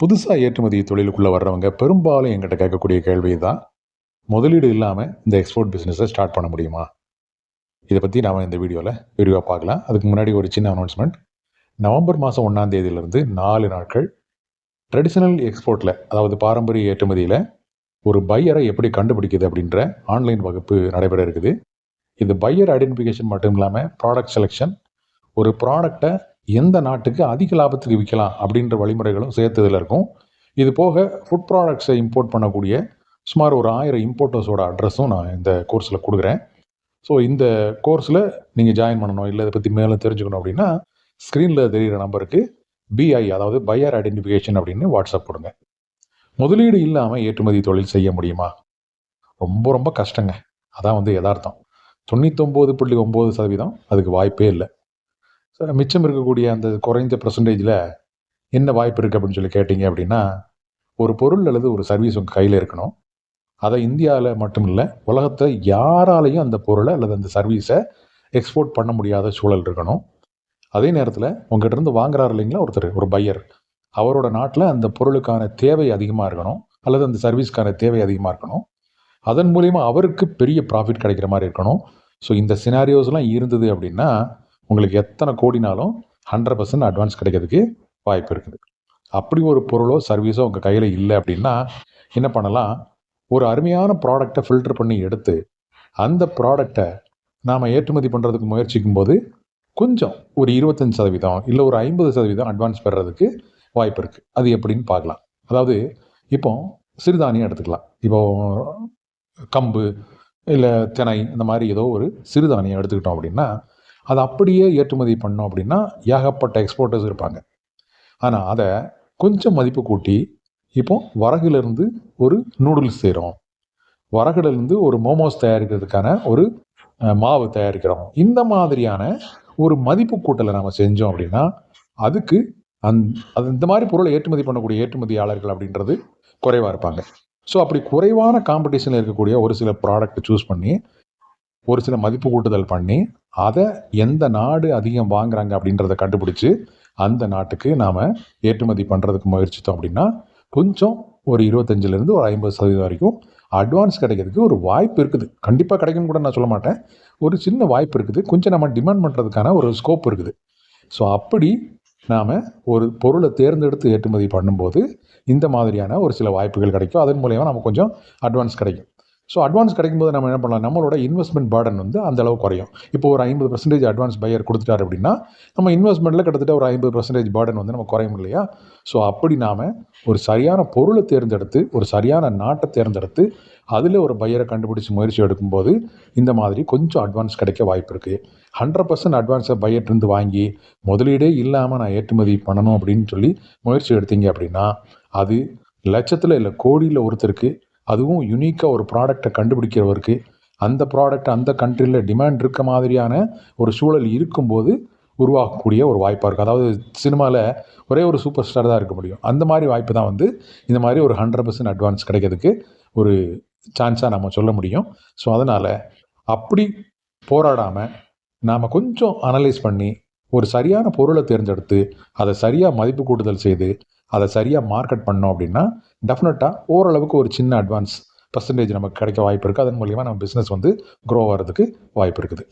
புதுசாக ஏற்றுமதி தொழிலுக்குள்ளே வர்றவங்க பெரும்பாலும் எங்கிட்ட கேட்கக்கூடிய கேள்வி தான் முதலீடு இல்லாமல் இந்த எக்ஸ்போர்ட் பிஸ்னஸை ஸ்டார்ட் பண்ண முடியுமா? இதை பற்றி நாம் இந்த வீடியோவில் விரிவாக பார்க்கலாம். அதுக்கு முன்னாடி ஒரு சின்ன அனௌன்ஸ்மெண்ட் நவம்பர் மாதம் ஒன்றாம் தேதியிலிருந்து நாலு நாட்கள் ட்ரெடிஷ்னல் எக்ஸ்போர்ட்டில் அதாவது பாரம்பரிய ஏற்றுமதியில் ஒரு பையரை எப்படி கண்டுபிடிக்குது அப்படின்ற ஆன்லைன் வகுப்பு நடைபெற இருக்குது. இது பையர் ஐடென்டிஃபிகேஷன் மட்டும் இல்லாமல் ப்ராடக்ட் செலெக்ஷன் ஒரு ப்ராடக்டை எந்த நாட்டுக்கு அதிக லாபத்துக்கு விற்கலாம் அப்படின்ற வழிமுறைகளும் சேர்த்ததில் இருக்கும். இது போக ஃபுட் ப்ராடக்ட்ஸை இம்போர்ட் பண்ணக்கூடிய சுமார் ஒரு ஆயிரம் இம்போர்ட்டர்ஸோட அட்ரஸும் நான் இந்த கோர்ஸில் கொடுக்குறேன். ஸோ இந்த கோர்ஸில் நீங்கள் ஜாயின் பண்ணணும் இல்லை இதை பற்றி மேலே தெரிஞ்சுக்கணும் அப்படின்னா ஸ்க்ரீனில் தெரிகிற நம்பருக்கு பிஐ அதாவது பையர் ஐடென்டிஃபிகேஷன் அப்படின்னு வாட்ஸ்அப் கொடுங்க. முதலீடு இல்லாமல் ஏற்றுமதி தொழில் செய்ய முடியுமா? ரொம்ப ரொம்ப கஷ்டங்க. அதான் வந்து யதார்த்தம். தொண்ணூத்தொம்பது புள்ளி ஒம்பது சதவீதம் அதுக்கு வாய்ப்பே இல்லை. மிச்சம் இருக்கக்கூடிய அந்த குறைந்த பர்சன்டேஜில் என்ன வாய்ப்பு இருக்குது அப்படின்னு சொல்லி கேட்டிங்க அப்படின்னா ஒரு பொருள் அல்லது ஒரு சர்வீஸ் உங்கள் கையில் இருக்கணும். அதை இந்தியாவில் மட்டும் இல்லை உலகத்தை யாராலையும் அந்த பொருளை அல்லது அந்த சர்வீஸை எக்ஸ்போர்ட் பண்ண முடியாத சூழல் இருக்கணும். அதே நேரத்தில் உங்ககிட்ட இருந்து வாங்குறாரு இல்லைங்களா ஒருத்தர் ஒரு பையர் அவரோட நாட்டில் அந்த பொருளுக்கான தேவை அதிகமாக இருக்கணும் அல்லது அந்த சர்வீஸ்க்கான தேவை அதிகமாக இருக்கணும். அதன் மூலிமா அவருக்கு பெரிய ப்ராஃபிட் கிடைக்கிற மாதிரி இருக்கணும். ஸோ இந்த சினாரியோஸ்லாம் இருந்தது அப்படின்னா உங்களுக்கு எத்தனை கோடினாலும் ஹண்ட்ரட் பர்சன்ட் அட்வான்ஸ் கிடைக்கிறதுக்கு வாய்ப்பு இருக்குது. அப்படி ஒரு பொருளோ சர்வீஸோ உங்கள் கையில் இல்லை அப்படின்னா என்ன பண்ணலாம்? ஒரு அருமையான ப்ராடக்டை ஃபில்டர் பண்ணி எடுத்து அந்த ப்ராடக்டை நாம் ஏற்றுமதி பண்ணுறதுக்கு முயற்சிக்கும் போது கொஞ்சம் ஒரு இருபத்தஞ்சி சதவீதம் இல்லை ஒரு ஐம்பது சதவீதம் அட்வான்ஸ் பெறுறதுக்கு வாய்ப்பு இருக்குது அது எப்படின்னு பார்க்கலாம். அதாவது இப்போ சிறுதானியம் எடுத்துக்கலாம். இப்போ கம்பு இல்லை தினை இந்த மாதிரி ஏதோ ஒரு சிறுதானியம் எடுத்துக்கிட்டோம் அப்படின்னா அதை அப்படியே ஏற்றுமதி பண்ணோம் அப்படின்னா ஏகப்பட்ட எக்ஸ்போர்ட்டர்ஸ் இருப்பாங்க. ஆனால் அதை கொஞ்சம் மதிப்பு கூட்டி இப்போ வரகுலேருந்து ஒரு நூடுல்ஸ் செய்கிறோம் வரகுலேருந்து ஒரு மோமோஸ் தயாரிக்கிறதுக்கான ஒரு மாவு தயாரிக்கிறோம். இந்த மாதிரியான ஒரு மதிப்பு கூட்டலை நம்ம செஞ்சோம் அப்படின்னா அதுக்கு அந் அது இந்த மாதிரி பொருளை ஏற்றுமதி பண்ணக்கூடிய ஏற்றுமதியாளர்கள் அப்படின்றது குறைவாக இருப்பாங்க. ஸோ அப்படி குறைவான காம்படிஷனில் இருக்கக்கூடிய ஒரு சில ப்ராடக்ட் சூஸ் பண்ணி ஒரு சில மதிப்பு கூட்டுதல் பண்ணி அதை எந்த நாடு அதிகம் வாங்குறாங்க அப்படின்றத கண்டுபிடிச்சி அந்த நாட்டுக்கு நாம் ஏற்றுமதி பண்ணுறதுக்கு முயற்சித்தோம் அப்படின்னா கொஞ்சம் ஒரு இருபத்தஞ்சிலேருந்து ஒரு ஐம்பது சதவீதம் வரைக்கும் அட்வான்ஸ் கிடைக்கிறதுக்கு ஒரு வாய்ப்பு இருக்குது. கண்டிப்பாக கிடைக்கும்னு கூட நான் சொல்ல மாட்டேன். ஒரு சின்ன வாய்ப்பு இருக்குது. கொஞ்சம் நம்ம டிமாண்ட் பண்ணுறதுக்கான ஒரு ஸ்கோப் இருக்குது. ஸோ அப்படி நாம் ஒரு பொருளை தேர்ந்தெடுத்து ஏற்றுமதி பண்ணும்போது இந்த மாதிரியான ஒரு சில வாய்ப்புகள் கிடைக்கும். அதன் மூலயமா நமக்கு கொஞ்சம் அட்வான்ஸ் கிடைக்கும். ஸோ அட்வான்ஸ் கிடைக்கும்போது நம்ம என்ன பண்ணலாம்? நம்மளோட இன்வெஸ்ட்மெண்ட் பேர்டன் வந்து அந்த அளவு குறையும். இப்போ ஒரு ஐம்பது பர்சன்டேஜ் அட்வான்ஸ் பையர் கொடுத்துட்டாரு அப்படின்னா நம்ம இன்வெஸ்ட்மெண்ட்டில் கிட்டத்தட்ட ஒரு ஐம்பது பர்சன்டேஜ் பேர்டன் வந்து நம்ம குறையும் இல்லையா? ஸோ அப்படி நாம் ஒரு சரியான பொருளை தேர்ந்தெடுத்து ஒரு சரியான நாட்டை தேர்ந்தெடுத்து அதில் ஒரு பையரை கண்டுபிடிச்சி முயற்சி எடுக்கும்போது இந்த மாதிரி கொஞ்சம் அட்வான்ஸ் கிடைக்க வாய்ப்பு இருக்குது ஹண்ட்ரட் பர்சன்ட் அட்வான்ஸை பையர்ட்டிருந்து வாங்கி முதலீடே இல்லாமல் நான் ஏற்றுமதி பண்ணணும் அப்படின்னு சொல்லி முயற்சி எடுத்தீங்க அப்படின்னா அது லட்சத்தில் இல்லை கோடியில் ஒருத்தருக்கு அதுவும் யுனிக்காக ஒரு ப்ராடக்டை கண்டுபிடிக்கிறவருக்கு அந்த ப்ராடக்ட் அந்த கண்ட்ரியில் டிமாண்ட் இருக்க மாதிரியான ஒரு சூழல் இருக்கும்போது உருவாகக்கூடிய ஒரு வாய்ப்பாக இருக்கும். அதாவது சினிமாவில் ஒரே ஒரு சூப்பர் ஸ்டார் தான் இருக்க முடியும். அந்த மாதிரி வாய்ப்பு தான் வந்து இந்த மாதிரி ஒரு ஹண்ட்ரட் பர்சன்ட் அட்வான்ஸ் கிடைக்கிறதுக்கு ஒரு சான்ஸாக நம்ம சொல்ல முடியும். ஸோ அதனால் அப்படி போராடாமல் நாம் கொஞ்சம் அனலைஸ் பண்ணி ஒரு சரியான பொருளை தேர்ந்தெடுத்து அதை சரியாக மதிப்பு கூட்டுதல் செய்து அதை சரியாக மார்க்கெட் பண்ணோம் அப்படின்னா டெஃபினட்டாக ஓரளவுக்கு ஒரு சின்ன அட்வான்ஸ் பர்சன்டேஜ் நமக்கு கிடைக்க வாய்ப்பு இருக்குது அதன் மூலிமா நம்ம பிஸ்னஸ் வந்து க்ரோ ஆகிறதுக்கு வாய்ப்பு இருக்குது.